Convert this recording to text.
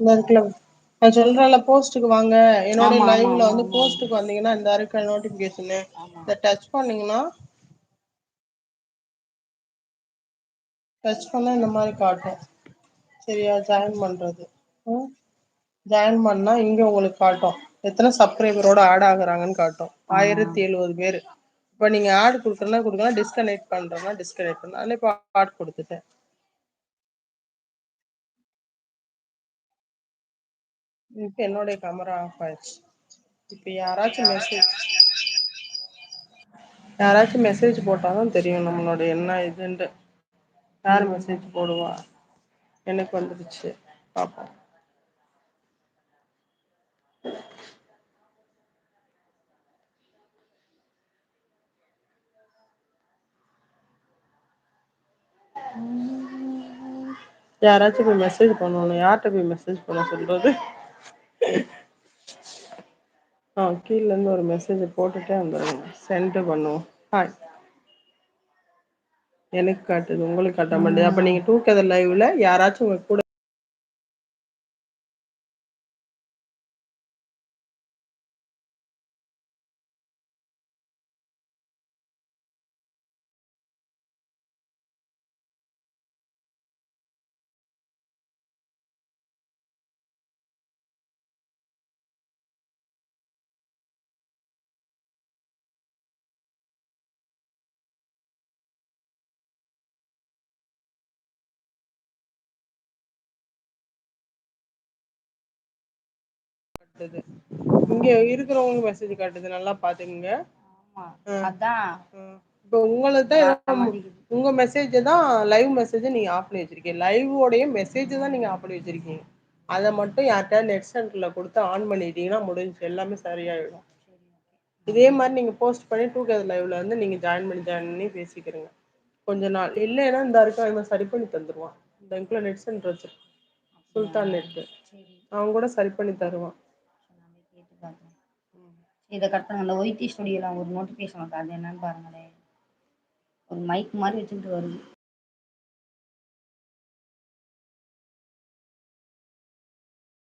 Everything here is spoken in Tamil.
இந்த இருக்குல நா சொல்றேன்ல போஸ்ட்டுக்கு வாங்க. என்னோட லைவ்ல வந்து போஸ்ட்டுக்கு வந்தீங்கன்னா இந்த இருக்க நோட்டிபிகேஷனு இத டச் பண்ணீங்கன்னா டச் பண்ணா இந்த மாரி காட்டு சரியா? ஜாயின் பண்றது. ஜாயின் பண்ணா இங்க உங்களுக்கு காட்டும். எத்தனை சப்ஸ்கிரைபரோட ஆட் ஆகுறாங்கன்னு காட்டும். ஆயிரத்தி எழுவது பேரு. இப்ப நீங்க ஆட் குடுக்கறனா கொடுக்கலாம் டிஸ்கனெக்ட் பண்றனா டிஸ்கனெக்ட் பண்ணலாம் நானே இப்ப ஆட் கொடுத்துட்டேன். இப்ப என்னுடைய கேமரா ஆஃப் ஆயிடுச்சு. இப்ப யாராச்சும் மெசேஜ் யாராச்சும் மெசேஜ் போட்டாதா தெரியும் நம்மளோட என்ன இதுன்ட்டு. யார் மெசேஜ் போடுவா? எனக்கு வந்துடுச்சு பார்ப்போம் யாராச்சும் போய் மெசேஜ் பண்ணணும். யார்கிட்ட போய் மெசேஜ் பண்ண சொல்றது? ஆ கீழ இருந்து ஒரு மெசேஜ் போட்டுட்டே வந்துடுங்க சென்ட் பண்ணுவோம். ஹாய் எனக்கு காட்டுது. உங்களுக்கு காட்ட மாட்டேது அப்ப நீங்க டூகெதர் லைவ்ல யாராச்சும் உங்கள் கூட காட்டுது. இங்க இருக்கிறவங்க மெசேஜ் காட்டுது. நல்லா பாத்துக்குங்க. ஆ ஆ. இப்ப உங்களதா உங்க மெசேஜ தா லைவ் மெசேஜ நீங்க ஆஃப் பண்ணி வச்சிருக்கீங்க. லைவ் உடைய மெசேஜ் தா நீங்க ஆஃப் பண்ணி வச்சிருக்கீங்க. அத மட்டு யார்ட்டயாது நெட் சென்டர்ல குடுத்து ஆன் பண்ணிட்டீங்கன்னா முடிஞ்ச்சு எல்லாமே சரியாயிடு இதே மாரி நீங்க போஸ்ட் பண்ணி டூகெதர் லைவ்ல வந்து நீங்க ஜாயின் பண்ணி ஜாயின் பண்ணி பேசிக்கிருங்க கொஞ்ச நாள். இல்லைன்னா இந்தா இருக்கா இவ சரி பண்ணி தந்துருவா இந்த அங்குள்ள நெட் சென்டர் வச்சிருக்கா சுல்தான் நெட்டு சேரி. அவ கூட சரி பண்ணி தருவா கேட்டு பாக்குறே இதை கட் பண்ணுங்க அந்த ஒய்டி ஸ்டுடியோவில் ஒரு நோட்டிஃபிகேஷன் வருது. அது என்னன்னு பாருங்களேன். ஒரு மைக் மாதிரி வச்சுக்கிட்டு வருது.